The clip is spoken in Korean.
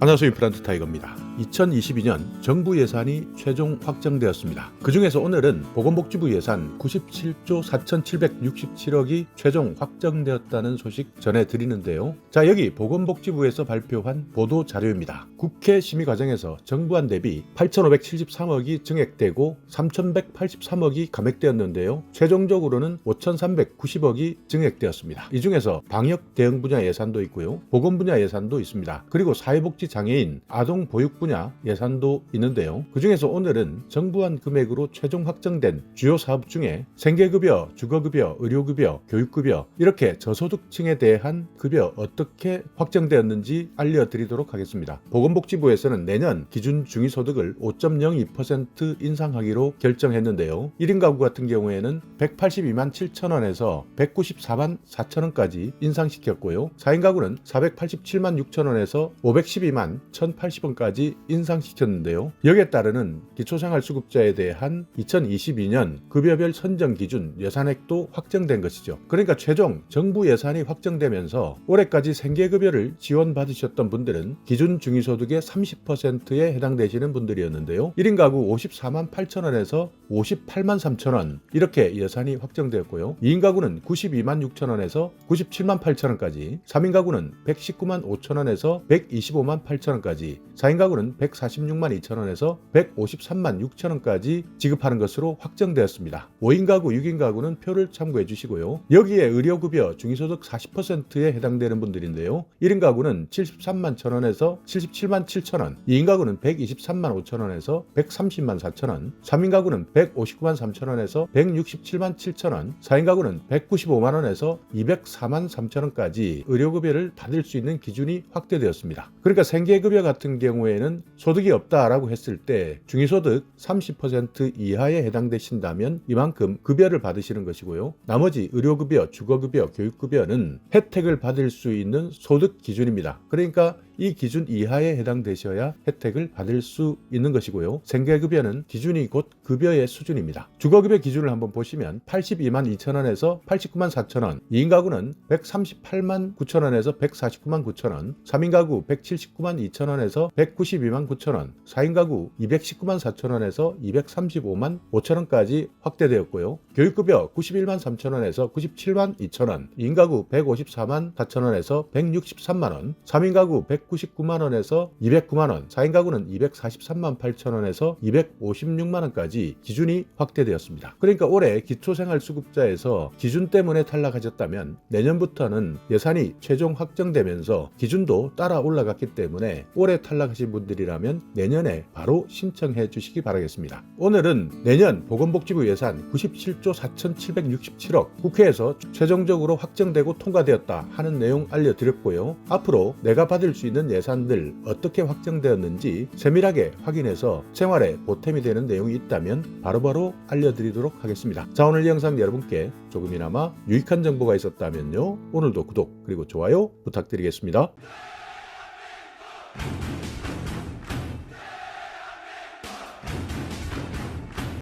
안녕하세요 임플란트 타이거입니다. 2022년 정부 예산이 최종 확정되었습니다. 그 중에서 오늘은 보건복지부 예산 97조 4,767억이 최종 확정되었다는 소식 전해드리는데요. 자 여기 보건복지부에서 발표한 보도 자료입니다. 국회 심의 과정에서 정부안 대비 8,573억이 증액되고 3,183억이 감액되었는데요. 최종적으로는 5,390억이 증액되었습니다. 이 중에서 방역 대응 분야 예산도 있고요. 보건 분야 예산도 있습니다. 그리고 사회복지 장애인, 아동 보육 분야 예산도 있는데요. 그 중에서 오늘은 정부안 금액으로 최종 확정된 주요 사업 중에 생계급여, 주거급여, 의료급여, 교육급여 이렇게 저소득층에 대한 급여 어떻게 확정되었는지 알려드리도록 하겠습니다. 보건복지부에서는 내년 기준 중위소득을 5.02% 인상하기로 결정했는데요. 1인 가구 같은 경우에는 182만 7천 원에서 194만 4천 원까지 인상시켰고요. 4인 가구는 487만 6천 원에서 512만 1,080원까지 인상시켰는데요. 여기에 따르는 기초생활수급자에 대한 2022년 급여별 선정 기준 예산액도 확정된 것이죠. 그러니까 최종 정부 예산이 확정되면서 올해까지 생계급여를 지원받으셨던 분들은 기준 중위소득의 30%에 해당되시는 분들이었는데요. 1인 가구 54만 8천 원에서 58만 3천 원 이렇게 예산이 확정되었고요. 2인 가구는 92만 6천 원에서 97만 8천 원까지, 3인 가구는 119만 5천 원에서 125만 8천 원까지, 4인 가구는 146만 2천 원에서 153만 6천 원까지 지급하는 것으로 확정되었습니다. 5인 가구, 6인 가구는 표를 참고해 주시고요. 여기에 의료급여 중위소득 40%에 해당되는 분들인데요. 1인 가구는 73만 1천 원에서 77만 7천 원, 2인 가구는 123만 5천 원에서 130만 4천 원, 3인 가구는 159만 3천 원에서 167만 7천 원, 4인 가구는 195만 원에서 204만 3천 원까지 의료급여를 받을 수 있는 기준이 확대되었습니다. 그러니까 생계급여 같은 경우에는 소득이 없다라고 했을 때 중위소득 30% 이하에 해당되신다면 이만큼 급여를 받으시는 것이고요. 나머지 의료급여, 주거급여, 교육급여는 혜택을 받을 수 있는 소득 기준입니다. 그러니까 이 기준 이하에 해당되셔야 혜택을 받을 수 있는 것이고요. 생계급여는 기준이 곧 급여의 수준입니다. 주거급여 기준을 한번 보시면 82만 2천 원에서 89만 4천 원, 2인 가구는 138만 9천 원에서 149만 9천 원, 3인 가구 179만 2천 원에서 192만 9천 원, 4인 가구 219만 4천 원에서 235만 5천 원까지 확대되었고요. 교육급여 91만 3천 원에서 97만 2천 원, 2인 가구 154만 4천 원에서 163만 원, 3인 가구 199만 원에서 209만 원, 4인 가구는 243만 8천 원에서 256만 원까지 기준이 확대되었습니다. 그러니까 올해 기초생활수급자에서 기준 때문에 탈락하셨다면 내년부터는 예산이 최종 확정되면서 기준도 따라 올라갔기 때문에 올해 탈락하신 분들이라면 내년에 바로 신청해 주시기 바라겠습니다. 오늘은 내년 보건복지부 예산 97조 4,767억 국회에서 최종적으로 확정되고 통과되었다 하는 내용 알려드렸고요. 앞으로 내가 받을 수 있는 예산들 어떻게 확정되었는지 세밀하게 확인해서 생활에 보탬이 되는 내용이 있다면 바로바로 알려드리도록 하겠습니다. 자 오늘 영상 여러분께 조금이나마 유익한 정보가 있었다면요 오늘도 구독 그리고 좋아요 부탁드리겠습니다.